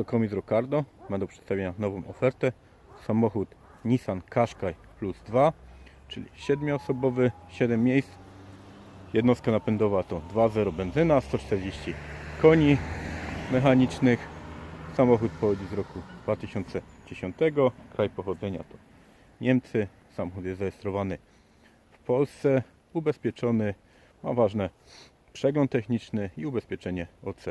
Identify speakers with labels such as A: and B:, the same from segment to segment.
A: To Komis Rocardo ma do przedstawienia nową ofertę. Samochód Nissan Qashqai Plus 2, czyli 7-osobowy, 7 miejsc. Jednostka napędowa to 2.0 benzyna, 140 koni mechanicznych. Samochód pochodzi z roku 2010. Kraj pochodzenia to Niemcy. Samochód jest zarejestrowany w Polsce. Ubezpieczony. Ma ważne przegląd techniczny i ubezpieczenie OC.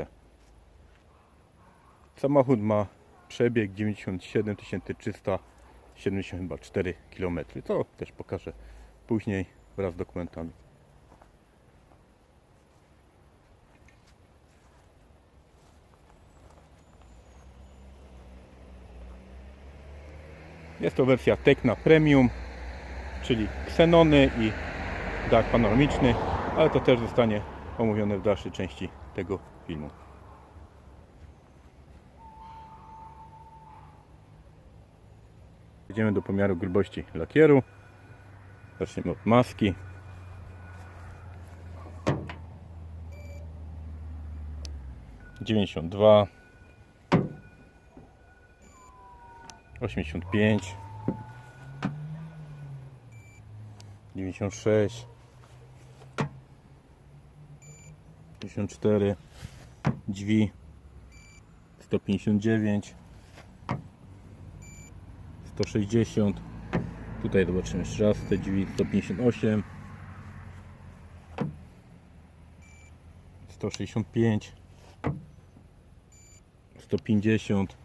A: Samochód ma przebieg 97 374 km. To też pokażę później wraz z dokumentami. Jest to wersja Tecna Premium, czyli ksenony i dach panoramiczny, ale to też zostanie omówione w dalszej części tego filmu. Jedziemy do pomiaru grubości lakieru. Zaczniemy od maski. Dziewięćdziesiąt dwa, osiemdziesiąt pięć, dziewięćdziesiąt sześć, cztery, drzwi, sto pięćdziesiąt dziewięć. 160 tutaj zobaczymy jeszcze raz te drzwi 158 165 150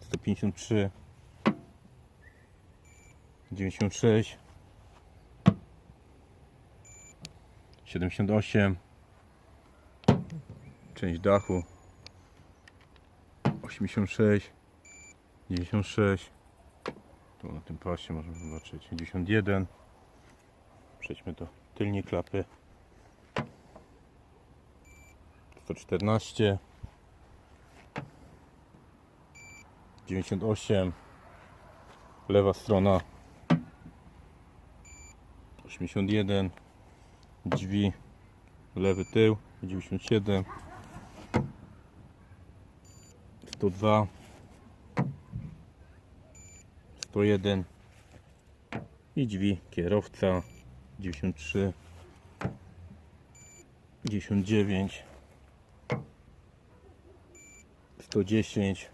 A: 153 96 78 część dachu. 86 96 tu na tym pasie możemy zobaczyć. 91 przejdźmy do tylnej klapy. 114 98 lewa strona. 81 drzwi. Lewy tył. 97 102 101 i drzwi kierowca 93 99 110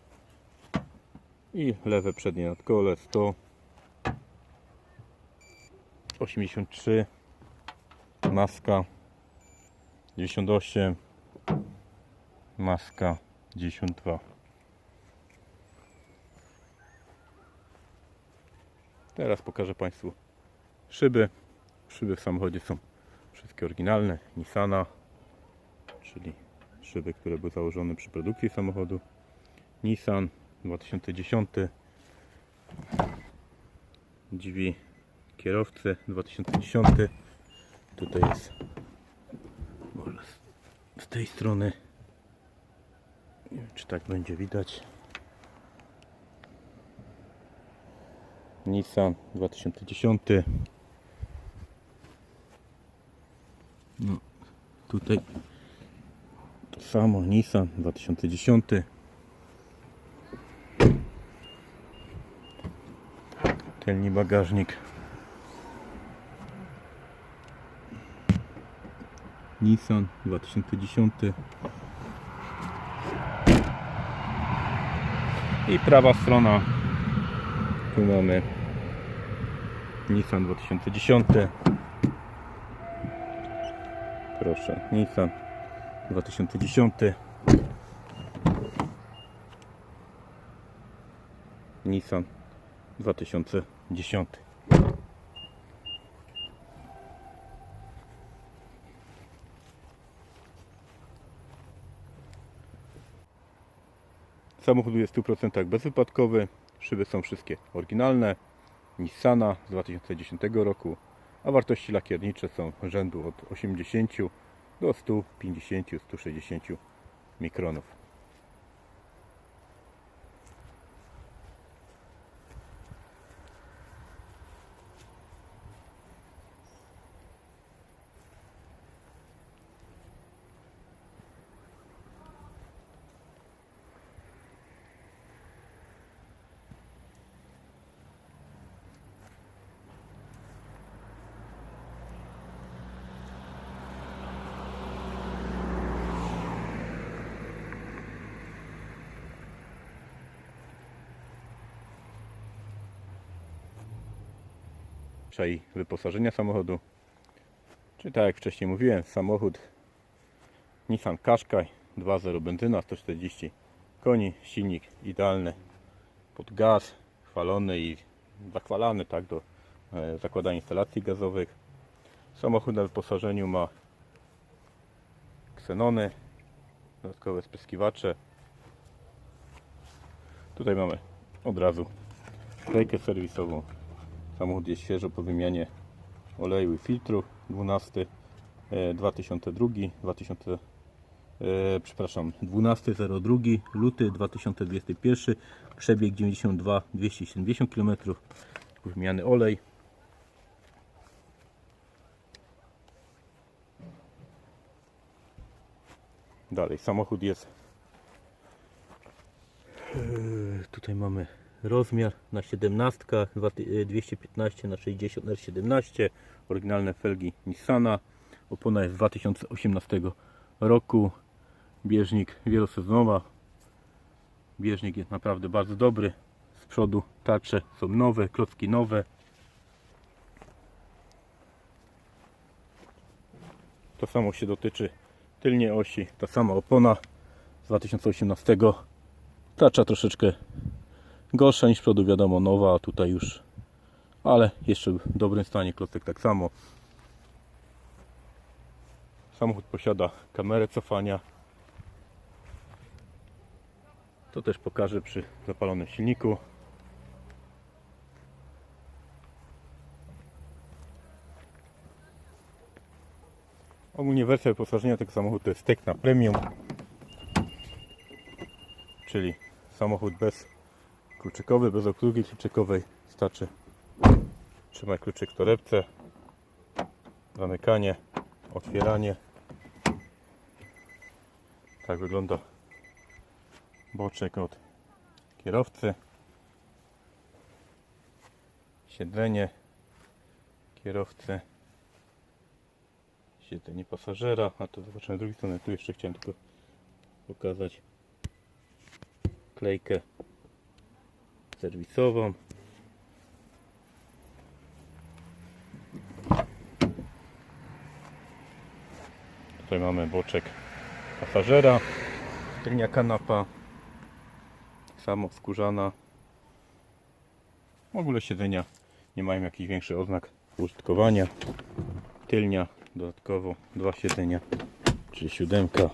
A: i lewe przednie nadkole 100 83 maska 98 maska 92 Teraz pokażę Państwu szyby. Szyby w samochodzie są wszystkie oryginalne. Nissana, czyli szyby, które były założone przy produkcji samochodu. Nissan 2010 drzwi kierowcy 2010 tutaj jest może z- tej strony. Nie wiem czy tak będzie widać Nissan 2010 no, tutaj to samo Nissan 2010 tylny bagażnik. Nissan 2010 i prawa strona. Tu mamy Nissan 2010 proszę Nissan 2010 Nissan 2010 Samochód jest w 100% bezwypadkowy. Szyby są wszystkie oryginalne. Nissana z 2010 roku, a wartości lakiernicze są rzędu od 80 do 150-160 mikronów. I wyposażenia samochodu. Czy tak jak wcześniej mówiłem, samochód Nissan Qashqai 2.0 benzyna 140 koni, silnik idealny pod gaz, chwalony i zachwalany tak do e, zakładania instalacji gazowych. Samochód na wyposażeniu ma ksenony, dodatkowe spryskiwacze. Tutaj mamy od razu klejkę serwisową. Samochód jest świeżo po wymianie oleju i filtru. 12 e, 2002 2000 e, przepraszam 12.02 luty 2021 przebieg 92 270 km wymiany olej. Dalej samochód jest e, tutaj mamy rozmiar na 17 dwa ty- e, 215 na 60 na 17 oryginalne felgi Nissana. Opona jest z 2018 roku. Bieżnik wielosezonowa. Bieżnik jest naprawdę bardzo dobry. Z przodu tarcze są nowe, klocki nowe. To samo się dotyczy tylnie osi. Ta sama opona z 2018 tarcza troszeczkę gorsza niż przodu wiadomo nowa, a tutaj już. Ale jeszcze w dobrym stanie klocek tak samo. Samochód posiada kamerę cofania. To też pokażę przy zapalonym silniku. Ogólnie wersja wyposażenia tego samochodu to jest Tecna Premium czyli samochód bez kluczykowy, bez obsługi kluczykowej. Starczy trzymaj kluczyk w torebce, zamykanie, otwieranie. Tak wygląda boczek od kierowcy. Siedzenie kierowcy. Siedzenie pasażera. A to zobaczymy z drugiej strony. Tu jeszcze chciałem tylko pokazać klejkę serwisową. Tutaj mamy boczek pasażera, tylnia kanapa, samo skórzana. W ogóle siedzenia nie mają jakichś większych oznak użytkowania. Tylnia dodatkowo dwa siedzenia, czyli siódemka.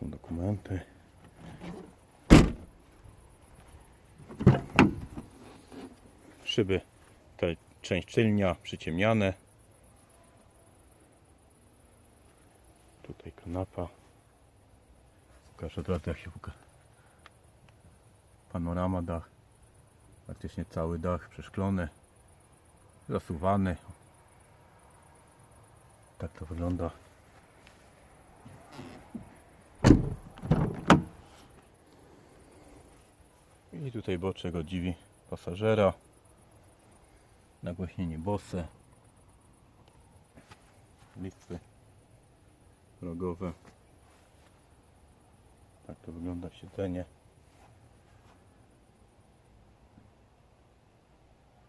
A: Są dokumenty. Szyby, ta część tylnia przyciemniane. Tutaj kanapa. Pokażę od razu jak się pokaże. Panorama dach. Praktycznie cały dach przeszklony. Zasuwany. Tak to wygląda. I tutaj boczek od dziwi pasażera. Nagłośnienie bose. Listwy rogowe. Tak to wygląda siedzenie.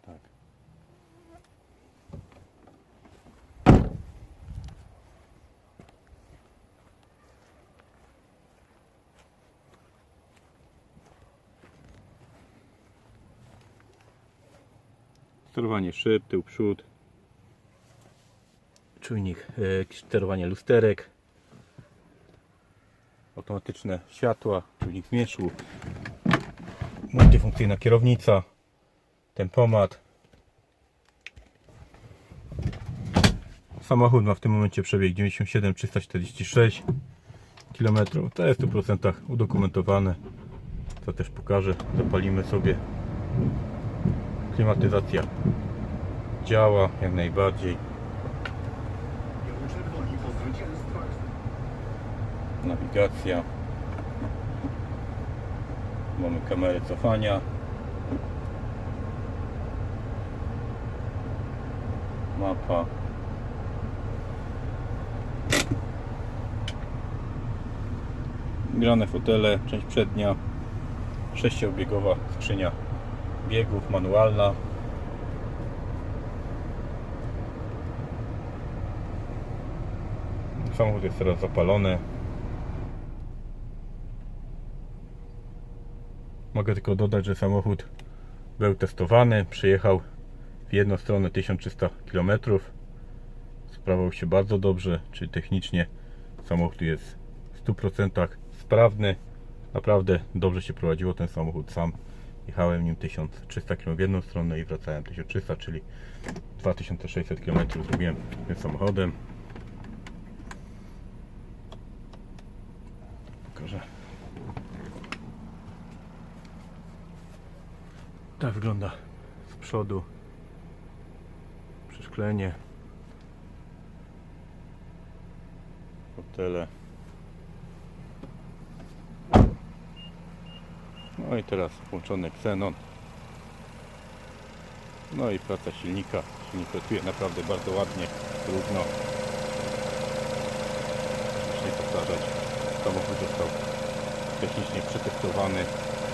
A: Tak. Sterowanie szyb, tył, przód. Czujnik e, sterowania lusterek. Automatyczne światła, czujnik zmierzchu. Multifunkcyjna kierownica. Tempomat. Samochód ma w tym momencie przebieg 97 346 km. To jest w 100% udokumentowane. To też pokażę. Zapalimy sobie. Klimatyzacja działa jak najbardziej. Nawigacja. Mamy kamerę cofania. Mapa. grane fotele, część przednia, sześciobiegowa skrzynia biegów, manualna. Samochód jest teraz zapalony. Mogę tylko dodać, że samochód był testowany, przyjechał w jedną stronę 1300 km. Sprawał się bardzo dobrze, czyli technicznie samochód jest w 100% sprawny. Naprawdę dobrze się prowadziło ten samochód sam. Jechałem nim 1300 km w jedną stronę i wracałem 1300, czyli 2600 km zrobiłem tym samochodem. Pokażę. Tak wygląda z przodu przeszklenie fotele no i teraz włączony Xenon no i praca silnika silnik pracuje naprawdę bardzo ładnie równo muszę powtarzać. Samochód został technicznie przetestowany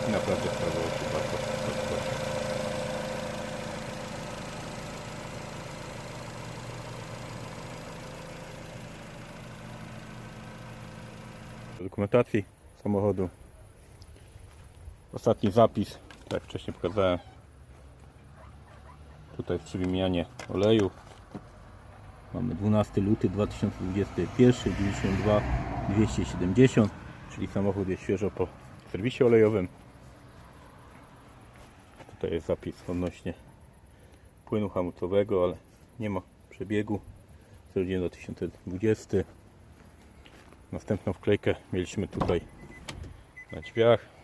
A: i naprawdę sprawował się bardzo, bardzo dobrze dokumentacji samochodu. Ostatni zapis, tak jak wcześniej pokazałem. Tutaj przy wymianie oleju. Mamy 12 luty 2021, 92 270, czyli samochód jest świeżo po serwisie olejowym. Tutaj jest zapis odnośnie płynu hamulcowego, ale nie ma przebiegu. Zrobiłem 2020. Następną wklejkę mieliśmy tutaj na drzwiach.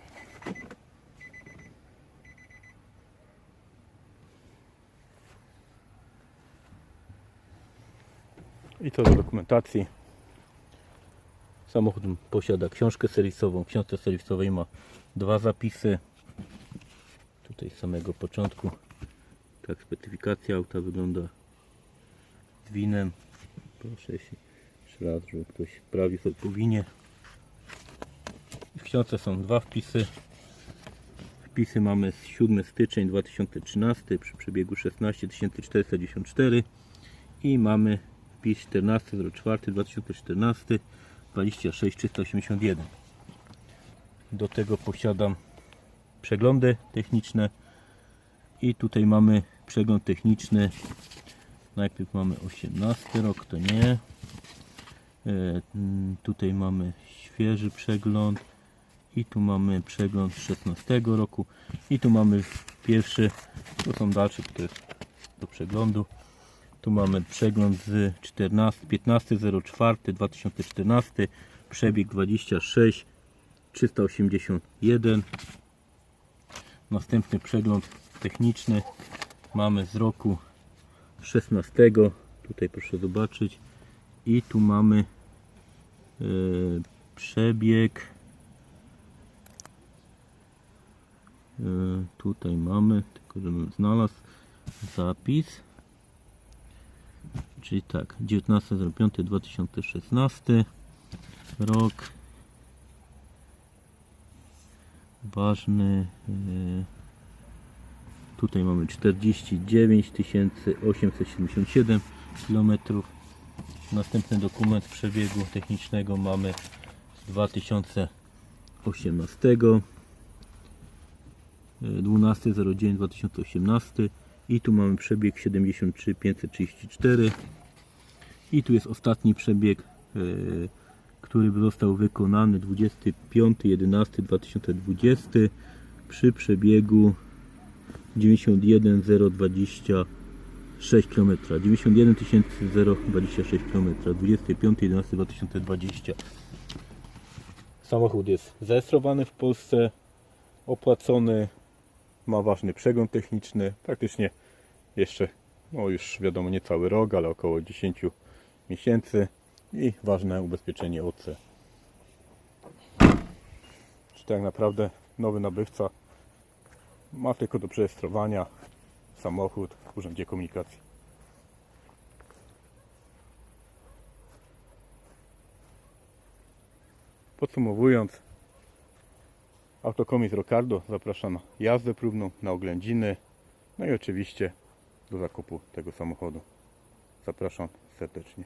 A: I to do dokumentacji. Samochód posiada książkę serwisową. W książce serwisowej ma dwa zapisy. Tutaj z samego początku tak specyfikacja auta wygląda z winem. Proszę się jeszcze raz, żeby ktoś prawi sobie po winie. W książce są dwa wpisy. Wpisy mamy z 7 styczeń 2013 przy przebiegu 16414 i mamy wpis 14.04.2014 26381 do tego posiadam przeglądy techniczne i tutaj mamy przegląd techniczny. Najpierw mamy 18 rok to nie. E, mm, tutaj mamy świeży przegląd i tu mamy przegląd z 16 roku i tu mamy pierwszy to są dalsze jest do przeglądu tu mamy przegląd z 14 15.04 2014 przebieg 26 381 następny przegląd techniczny mamy z roku 16 tutaj proszę zobaczyć. I tu mamy e, przebieg. E, tutaj mamy tylko żebym znalazł zapis czyli tak 19.05.2016 rok. Ważny e, tutaj mamy 49 877 km następny dokument przebiegu technicznego mamy z 2018 12.09.2018 i tu mamy przebieg 73 534 i tu jest ostatni przebieg e, który został wykonany 25.11.2020 przy przebiegu 91026 km 91 026 km 25.11.2020 Samochód jest zarejestrowany w Polsce opłacony ma ważny przegląd techniczny praktycznie jeszcze no już wiadomo nie cały rok, ale około 10 miesięcy i ważne ubezpieczenie OC czy tak naprawdę nowy nabywca ma tylko do przerejestrowania samochód w Urzędzie Komunikacji. Podsumowując, Autokomis Rocardo zaprasza na jazdę próbną, na oględziny, no i oczywiście do zakupu tego samochodu. Zapraszam serdecznie.